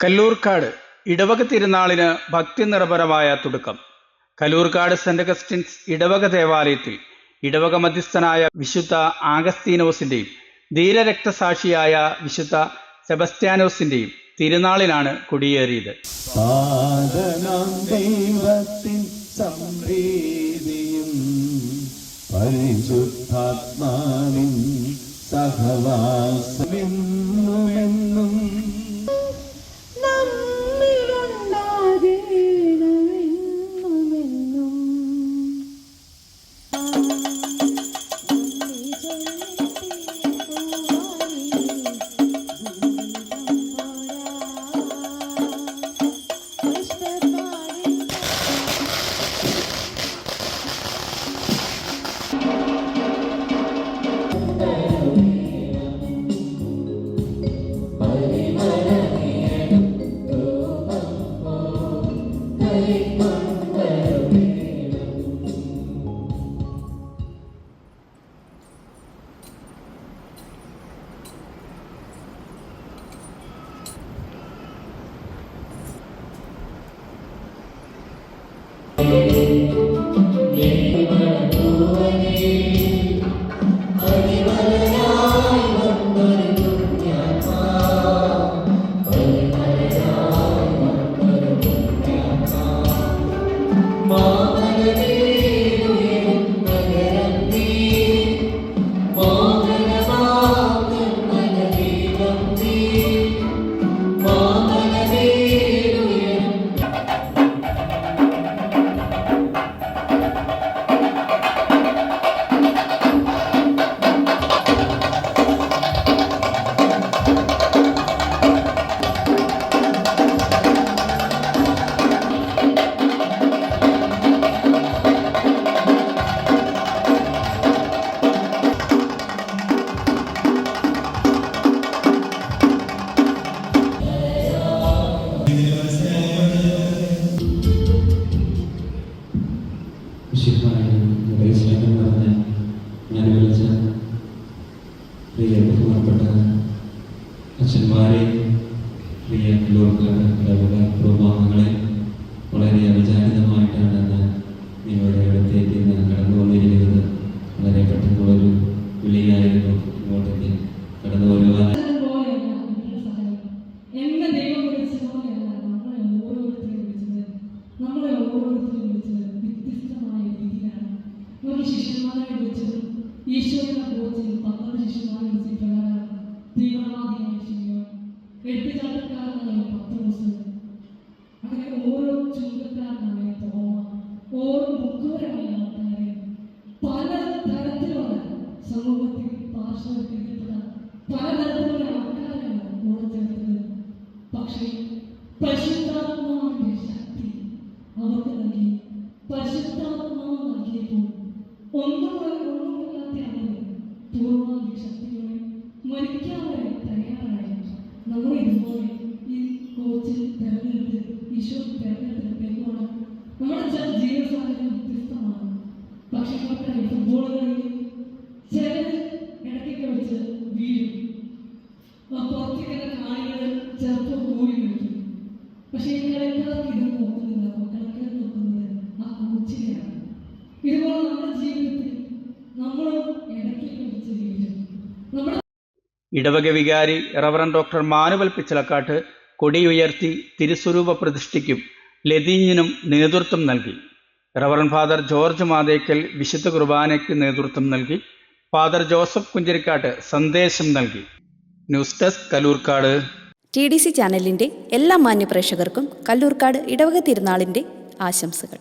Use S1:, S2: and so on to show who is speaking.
S1: കല്ലൂർക്കാട് ഇടവക തിരുനാളിന് ഭക്തി നിറപരമായ തുടക്കം. കല്ലൂർക്കാട് സെന്റ് അഗസ്റ്റിൻസ് ഇടവക ദേവാലയത്തിൽ ഇടവക മധ്യസ്ഥനായ വിശുദ്ധ ആഗസ്തീനോസിന്റെയും ധീരരക്തസാക്ഷിയായ വിശുദ്ധ സെബസ്ത്യാനോസിന്റെയും തിരുനാളിലാണ് കൊടിയേറിയത്.
S2: സഹവാസമെന്നുമെന്നും
S3: ബഹുമാനപ്പെട്ട അച്ഛന്മാരെ പ്രിയ ലോകക്കാർ ഇടവക പ്രമാണങ്ങളെ വളരെ അവിചാരിതമായിട്ടാണ് ഞാൻ നിങ്ങളുടെ അടുത്തേക്ക് ഞാൻ കടന്നു വന്നിരിക്കുന്നത്. വളരെ പെട്ടെന്നുള്ളൊരു വിളിയായിരുന്നു ഇങ്ങോട്ടേക്ക് കടന്നു വരുവാൻ.
S4: നമ്മളെ ഓരോരുത്തരെയും വിളിച്ചത്. വ്യത്യസ്തമായ രീതിയിലാണ്. നമുക്ക് ശിഷ്യന്മാരെ വിളിച്ചത് ഈശോയുടെ കോച്ചിൽ വിളിച്ച പ്രകാരമാണ് തീവ്രവാദിയായ ശിവൻ എഴുത്തുകാരക്കാരനായ പത്രോസ് അങ്ങനെ ഓരോ ചുങ്കക്കാരനായ തോമ ഓരോ ബുക്കുകാരായ ആൾക്കാരെ പല തരത്തിലുള്ള സമൂഹത്തിൽ പാർശ്വവൽക്കരിക്കപ്പെട്ട പലതരത്തിലുള്ള ആൾക്കാരാണ് കൂടെ ചേർത്തത് പക്ഷേ പരിശുദ്ധാത്മാവിന്റെ ശക്തി അവർക്ക് നൽകി പരിശുദ്ധാത്മാവ് നൽകിയപ്പോൾ ഒന്നും ശക്തിയോടെ മരിക്കാൻ വരെ തയ്യാറായി നമ്മൾ ഇതുപോലെ ഈ കോച്ചിൽ തെരഞ്ഞെടുത്ത് ഈശോ തെരഞ്ഞെടുത്ത് പെരുമാണ് നമ്മുടെ ജീവിത വ്യത്യസ്തമാണ്. പക്ഷെ നമുക്കറിയാം ഫുട്ബോൾ കളിയിൽ ചിലര് ഇടയ്ക്കൊക്കെ വെച്ച് വീഴും. പുറത്തേക്കൊക്കെ കാണികൾ ചിലപ്പോൾ കൂടി നിൽക്കും. പക്ഷെ ഈ കളിക്കാർക്ക് ഇത് നോക്കുന്നില്ല.
S1: ഇടവക വികാരി റവറൻ ഡോക്ടർ മാനുവൽ പിച്ചലക്കാട്ട് കൊടിയുയർത്തി തിരുസ്വരൂപ പ്രതിഷ്ഠയ്ക്കും ലതീഞ്ഞിനും നേതൃത്വം നൽകി. റവറൻ ഫാദർ ജോർജ് മാതേക്കൽ വിശുദ്ധ കുർബാനയ്ക്ക് നേതൃത്വം നൽകി. ഫാദർ ജോസഫ് കുഞ്ചരിക്കാട്ട് സന്ദേശം നൽകി. News desk Kalloorkad.
S5: T D C ചാനലിന്റെ എല്ലാ മാന്യപ്രേക്ഷകർക്കും കല്ലൂർക്കാട് ഇടവക തിരുനാളിന്റെ ആശംസകൾ.